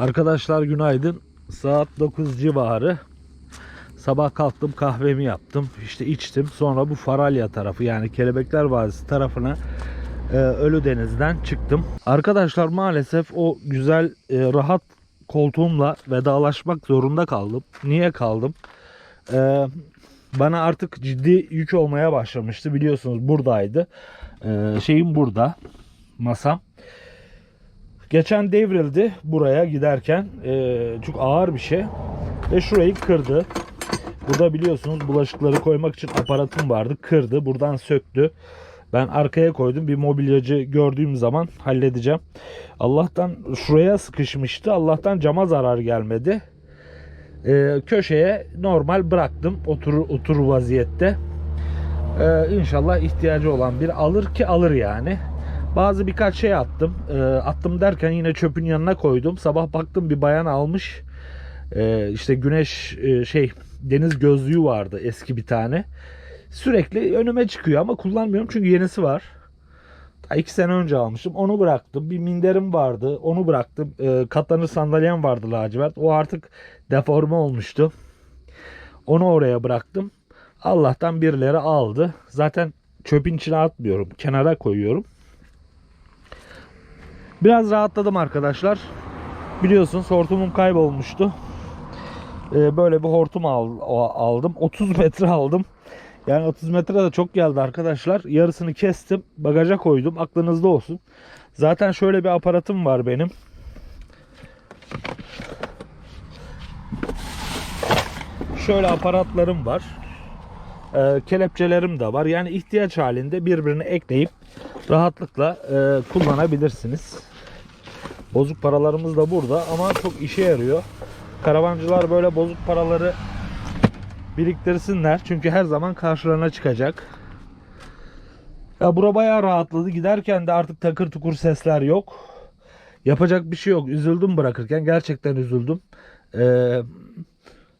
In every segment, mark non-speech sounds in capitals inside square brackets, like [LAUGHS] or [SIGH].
Arkadaşlar günaydın. Saat 9 civarı. Sabah kalktım kahvemi yaptım. işte içtim. Sonra bu Faralya tarafı yani Kelebekler Vadisi tarafına e, Ölü Deniz'den çıktım. Arkadaşlar maalesef o güzel e, rahat koltuğumla vedalaşmak zorunda kaldım. Niye kaldım? E, bana artık ciddi yük olmaya başlamıştı. Biliyorsunuz buradaydı. E, şeyim burada. Masam. Geçen devrildi buraya giderken. Ee, çok ağır bir şey. Ve şurayı kırdı. Burada biliyorsunuz bulaşıkları koymak için aparatım vardı. Kırdı. Buradan söktü. Ben arkaya koydum. Bir mobilyacı gördüğüm zaman halledeceğim. Allah'tan şuraya sıkışmıştı. Allah'tan cama zarar gelmedi. Ee, köşeye normal bıraktım. Otur, otur vaziyette. Ee, inşallah ihtiyacı olan bir alır ki alır yani. Bazı birkaç şey attım. Ee, attım derken yine çöpün yanına koydum. Sabah baktım bir bayan almış. Ee, işte güneş e, şey deniz gözlüğü vardı eski bir tane. Sürekli önüme çıkıyor ama kullanmıyorum çünkü yenisi var. Ta iki sene önce almışım. Onu bıraktım. Bir minderim vardı. Onu bıraktım. Ee, katlanır sandalyem vardı lacivert. O artık deforme olmuştu. Onu oraya bıraktım. Allah'tan birileri aldı. Zaten çöpün içine atmıyorum. Kenara koyuyorum. Biraz rahatladım arkadaşlar. Biliyorsunuz hortumum kaybolmuştu. Ee, böyle bir hortum aldım. [LAUGHS] 30 metre aldım. Yani 30 metre de çok geldi arkadaşlar. Yarısını kestim. Bagaja koydum. Aklınızda olsun. Zaten şöyle bir aparatım var benim. Şöyle aparatlarım var. Ee, kelepçelerim de var. Yani ihtiyaç halinde birbirine ekleyip rahatlıkla e, kullanabilirsiniz. Bozuk paralarımız da burada ama çok işe yarıyor. Karavancılar böyle bozuk paraları biriktirsinler. Çünkü her zaman karşılarına çıkacak. Ya bura bayağı rahatladı. Giderken de artık takır tukur sesler yok. Yapacak bir şey yok. Üzüldüm bırakırken. Gerçekten üzüldüm. Ee,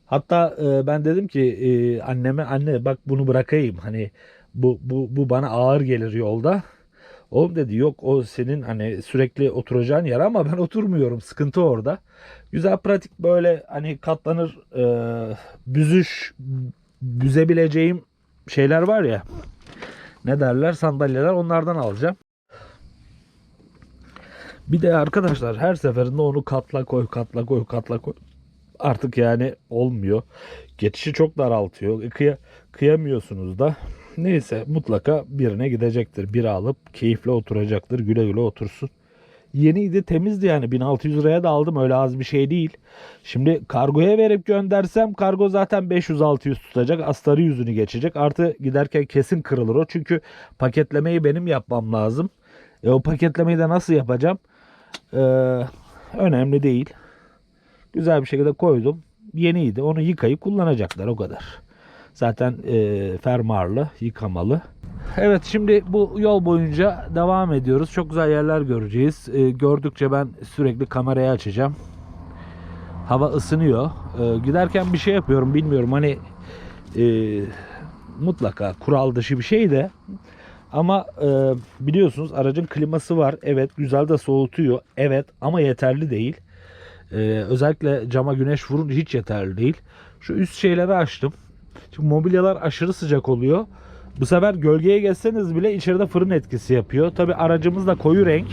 hatta e, ben dedim ki e, anneme anne bak bunu bırakayım. Hani bu, bu, bu bana ağır gelir yolda. Oğlum dedi yok o senin hani sürekli oturacağın yer ama ben [LAUGHS] oturmuyorum. Sıkıntı orada. Güzel pratik böyle hani katlanır e, büzüş büzebileceğim şeyler var ya. Ne derler sandalyeler onlardan alacağım. Bir de arkadaşlar her seferinde onu katla koy katla koy katla koy. Artık yani olmuyor. Geçişi çok daraltıyor. Kıya, kıyamıyorsunuz da. Neyse mutlaka birine gidecektir. Biri alıp keyifle oturacaktır. Güle güle otursun. Yeniydi temizdi yani 1600 liraya da aldım öyle az bir şey değil. Şimdi kargoya verip göndersem kargo zaten 500-600 tutacak. Astarı yüzünü geçecek. Artı giderken kesin kırılır o. Çünkü paketlemeyi benim yapmam lazım. E o paketlemeyi de nasıl yapacağım? Ee, önemli değil. Güzel bir şekilde koydum. Yeniydi. Onu yıkayıp kullanacaklar o kadar. Zaten e, fermuarlı, yıkamalı. Evet şimdi bu yol boyunca devam ediyoruz. Çok güzel yerler göreceğiz. E, gördükçe ben sürekli kamerayı açacağım. Hava ısınıyor. E, giderken bir şey yapıyorum bilmiyorum hani e, mutlaka kural dışı bir şey de ama e, biliyorsunuz aracın kliması var. Evet güzel de soğutuyor. Evet ama yeterli değil. E, özellikle cama güneş vurunca hiç yeterli değil. Şu üst şeyleri açtım. Çünkü mobilyalar aşırı sıcak oluyor. Bu sefer gölgeye geçseniz bile içeride fırın etkisi yapıyor. Tabi aracımız da koyu renk.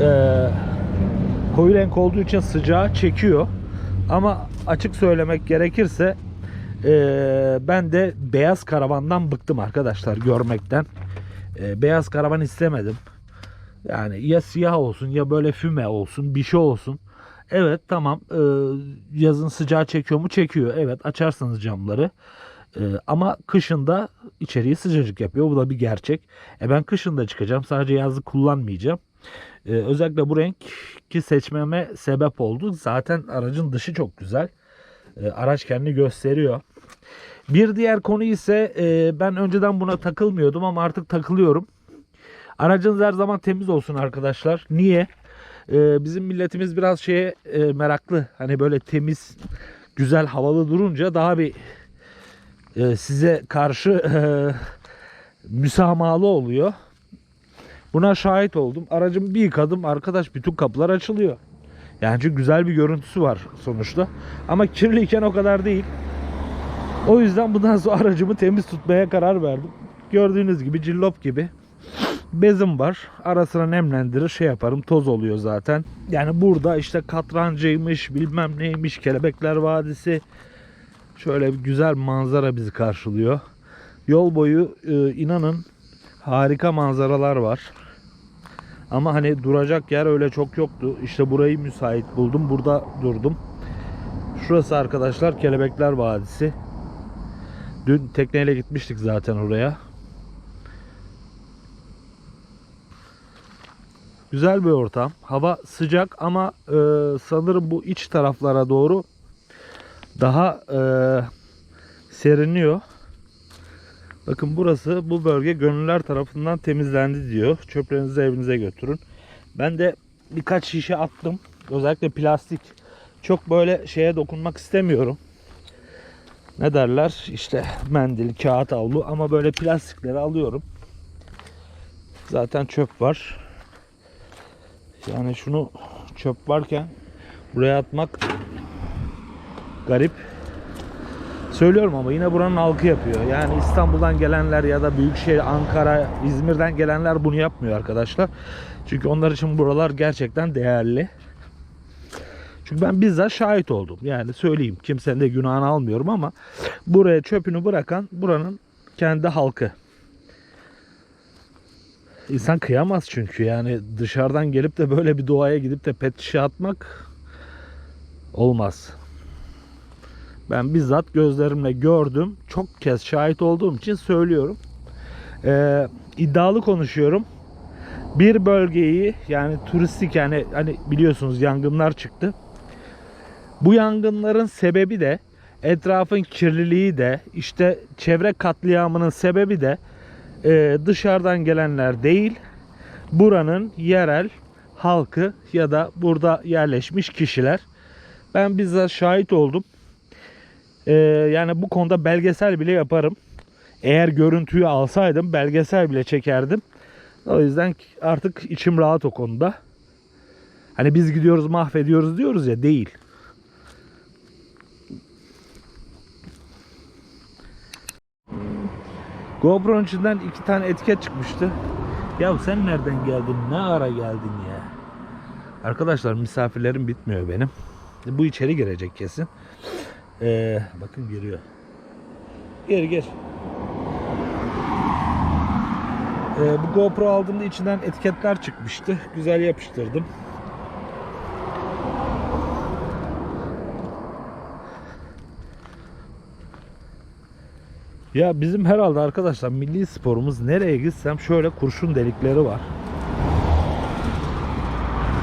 Ee, koyu renk olduğu için sıcağı çekiyor. Ama açık söylemek gerekirse ee, ben de beyaz karavandan bıktım arkadaşlar görmekten. Ee, beyaz karavan istemedim. Yani ya siyah olsun ya böyle füme olsun bir şey olsun. Evet tamam ee, yazın sıcağı çekiyor mu çekiyor. Evet açarsanız camları. Ee, ama kışında içeriği sıcacık yapıyor. Bu da bir gerçek. E ben kışında çıkacağım. Sadece yazlık kullanmayacağım. Ee, özellikle bu renki seçmeme sebep oldu. Zaten aracın dışı çok güzel. Ee, araç kendini gösteriyor. Bir diğer konu ise e, ben önceden buna takılmıyordum ama artık takılıyorum. Aracınız her zaman temiz olsun arkadaşlar. Niye? Ee, bizim milletimiz biraz şeye e, meraklı. Hani böyle temiz, güzel, havalı durunca daha bir e, size karşı e, müsamahalı oluyor. Buna şahit oldum. Aracımı bir yıkadım arkadaş bütün kapılar açılıyor. Yani çünkü güzel bir görüntüsü var sonuçta. Ama kirliyken o kadar değil. O yüzden bundan sonra aracımı temiz tutmaya karar verdim. Gördüğünüz gibi cillop gibi bezim var. Ara sıra nemlendirir şey yaparım toz oluyor zaten. Yani burada işte katrancıymış bilmem neymiş kelebekler vadisi. Şöyle bir güzel manzara bizi karşılıyor. Yol boyu e, inanın harika manzaralar var. Ama hani duracak yer öyle çok yoktu. İşte burayı müsait buldum. Burada durdum. Şurası arkadaşlar Kelebekler Vadisi. Dün tekneyle gitmiştik zaten oraya. Güzel bir ortam. Hava sıcak ama e, sanırım bu iç taraflara doğru daha e, serinliyor. Bakın burası bu bölge gönüller tarafından temizlendi diyor. Çöplerinizi evinize götürün. Ben de birkaç şişe attım. Özellikle plastik. Çok böyle şeye dokunmak istemiyorum. Ne derler? İşte mendil, kağıt havlu ama böyle plastikleri alıyorum. Zaten çöp var. Yani şunu çöp varken buraya atmak garip. Söylüyorum ama yine buranın halkı yapıyor. Yani İstanbul'dan gelenler ya da Büyükşehir, Ankara, İzmir'den gelenler bunu yapmıyor arkadaşlar. Çünkü onlar için buralar gerçekten değerli. Çünkü ben bizzat şahit oldum. Yani söyleyeyim kimsenin de günahını almıyorum ama buraya çöpünü bırakan buranın kendi halkı. İnsan kıyamaz çünkü yani dışarıdan gelip de böyle bir doğaya gidip de pet şişe atmak olmaz. Ben bizzat gözlerimle gördüm. Çok kez şahit olduğum için söylüyorum. Ee, iddialı konuşuyorum. Bir bölgeyi yani turistik yani hani biliyorsunuz yangınlar çıktı. Bu yangınların sebebi de etrafın kirliliği de işte çevre katliamının sebebi de e, dışarıdan gelenler değil. Buranın yerel halkı ya da burada yerleşmiş kişiler. Ben bizzat şahit oldum. Ee, yani bu konuda belgesel bile yaparım. Eğer görüntüyü alsaydım belgesel bile çekerdim. O yüzden artık içim rahat o konuda. Hani biz gidiyoruz mahvediyoruz diyoruz ya değil. GoPro'nun içinden iki tane etiket çıkmıştı. Ya sen nereden geldin? Ne ara geldin ya? Arkadaşlar misafirlerim bitmiyor benim. Bu içeri girecek kesin. Ee, bakın giriyor. Gir gir. Ee, bu GoPro aldığımda içinden etiketler çıkmıştı. Güzel yapıştırdım. Ya bizim herhalde arkadaşlar milli sporumuz nereye gitsem şöyle kurşun delikleri var.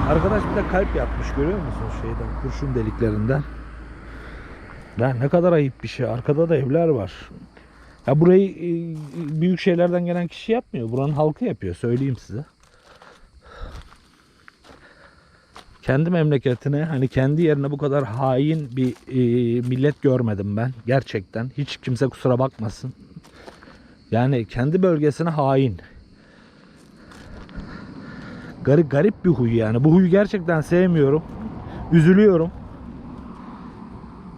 Arkadaş bir de kalp yapmış görüyor musunuz şeyden kurşun deliklerinden. Ya ne kadar ayıp bir şey. Arkada da evler var. Ya burayı e, büyük şeylerden gelen kişi yapmıyor. Buranın halkı yapıyor. Söyleyeyim size. Kendi memleketine hani kendi yerine bu kadar hain bir e, millet görmedim ben. Gerçekten. Hiç kimse kusura bakmasın. Yani kendi bölgesine hain. Garip garip bir huy yani. Bu huyu gerçekten sevmiyorum. Üzülüyorum.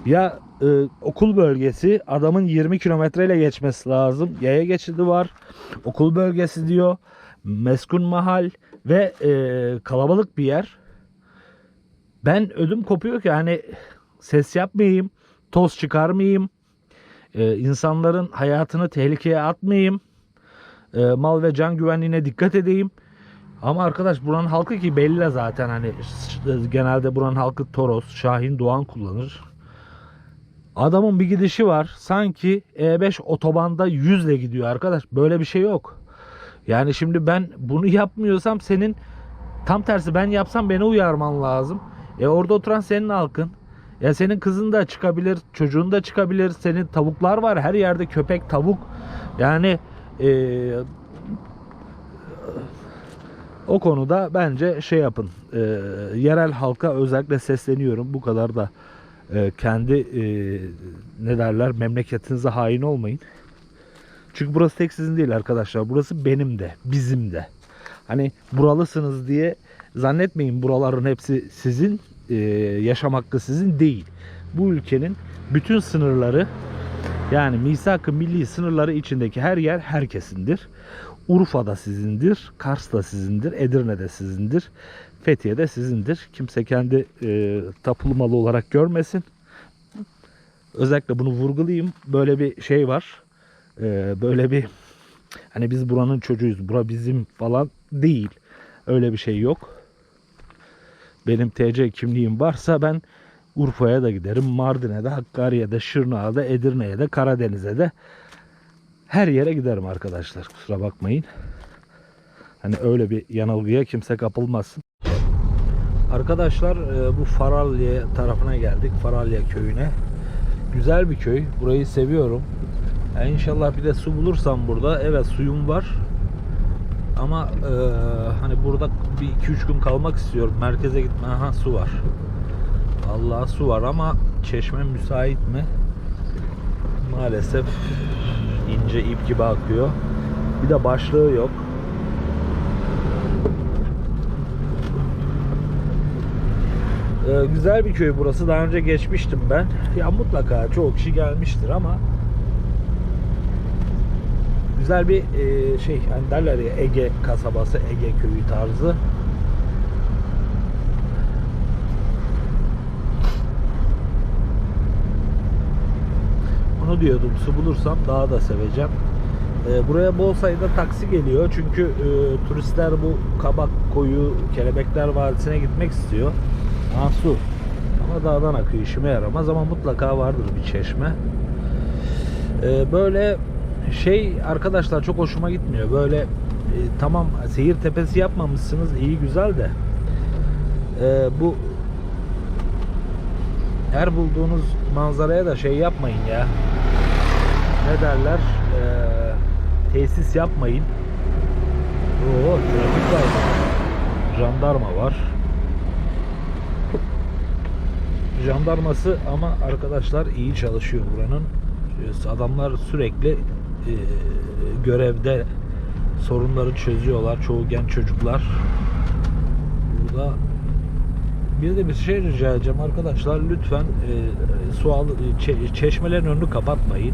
Ya e, okul bölgesi adamın 20 kilometreyle geçmesi lazım. Yaya geçidi var. Okul bölgesi diyor. Meskun mahal ve e, kalabalık bir yer. Ben ödüm kopuyor ki hani ses yapmayayım, toz çıkarmayayım, e, insanların hayatını tehlikeye atmayayım, e, mal ve can güvenliğine dikkat edeyim. Ama arkadaş buranın halkı ki belli zaten hani genelde buranın halkı Toros, Şahin, Doğan kullanır. Adamın bir gidişi var. Sanki E5 otobanda 100 ile gidiyor arkadaş. Böyle bir şey yok. Yani şimdi ben bunu yapmıyorsam senin tam tersi ben yapsam beni uyarman lazım. E orada oturan senin halkın. Ya senin kızın da çıkabilir, çocuğun da çıkabilir. Senin tavuklar var. Her yerde köpek, tavuk. Yani e, o konuda bence şey yapın. E, yerel halka özellikle sesleniyorum. Bu kadar da e, kendi e, ne derler memleketinize hain olmayın. Çünkü burası tek sizin değil arkadaşlar. Burası benim de, bizim de. Hani buralısınız diye zannetmeyin buraların hepsi sizin. e, yaşam hakkı sizin değil. Bu ülkenin bütün sınırları yani misak-ı milli sınırları içindeki her yer herkesindir. Urfa'da sizindir, Kars'ta sizindir, Edirne'de sizindir, Fethiye'de sizindir. Kimse kendi e, tapulu malı olarak görmesin. Özellikle bunu vurgulayayım. Böyle bir şey var. E, böyle bir hani biz buranın çocuğuyuz, bura bizim falan değil. Öyle bir şey yok. Benim TC kimliğim varsa ben Urfa'ya da giderim, Mardin'e de, Hakkari'ye de, Şırnak'a da, Edirne'ye de, Karadeniz'e de her yere giderim arkadaşlar. Kusura bakmayın. Hani öyle bir yanılgıya kimse kapılmasın. Arkadaşlar e, bu Faralya tarafına geldik. Faralya köyüne. Güzel bir köy. Burayı seviyorum. Yani inşallah bir de su bulursam burada. Evet suyum var. Ama e, hani burada bir 2-3 gün kalmak istiyorum. Merkeze gitme. Aha su var. Allah su var ama çeşme müsait mi? Maalesef ince ip gibi akıyor. Bir de başlığı yok. Ee, güzel bir köy burası. Daha önce geçmiştim ben. Ya mutlaka çoğu kişi gelmiştir ama güzel bir e, şey hani derler ya Ege kasabası, Ege köyü tarzı. Onu diyordum su bulursam daha da seveceğim. Ee, buraya bol sayıda taksi geliyor çünkü e, turistler bu Kabak Koyu, Kelebekler Vadisi'ne gitmek istiyor. Ha su. Ama dağdan akıyor işime yaramaz ama mutlaka vardır bir çeşme. Ee, böyle şey arkadaşlar çok hoşuma gitmiyor. Böyle e, tamam seyir tepesi yapmamışsınız iyi güzel de e, bu her bulduğunuz manzaraya da şey yapmayın ya. Ne derler? Ee, tesis yapmayın. Oo, trafik var. Jandarma var. Jandarması ama arkadaşlar iyi çalışıyor buranın. Adamlar sürekli e, görevde sorunları çözüyorlar. Çoğu genç çocuklar. Burada bir de bir şey rica edeceğim arkadaşlar lütfen e, su çe- çeşmelerin önünü kapatmayın.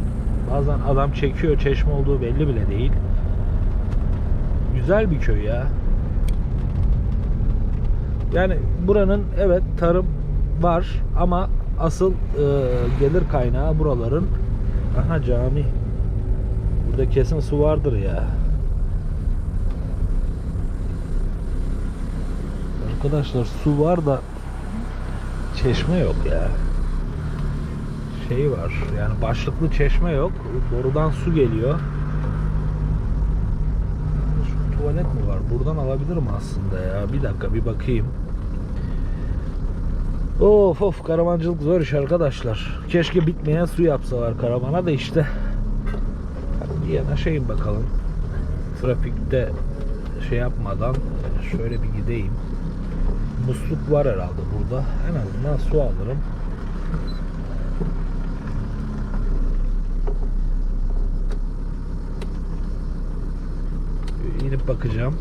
Bazen adam çekiyor çeşme olduğu belli bile değil. Güzel bir köy ya. Yani buranın evet tarım var ama asıl e, gelir kaynağı buraların aha cami. Burada kesin su vardır ya. Arkadaşlar su var da çeşme yok ya. Şey var yani başlıklı çeşme yok. Borudan su geliyor. Şu tuvalet mi var? Buradan alabilirim aslında ya. Bir dakika bir bakayım. Of of karavancılık zor iş arkadaşlar. Keşke bitmeyen su yapsalar karavana da işte. Yanaşayım bakalım. Trafikte şey yapmadan şöyle bir gideyim. Musluk var herhalde burada. En azından su alırım. İnip bakacağım.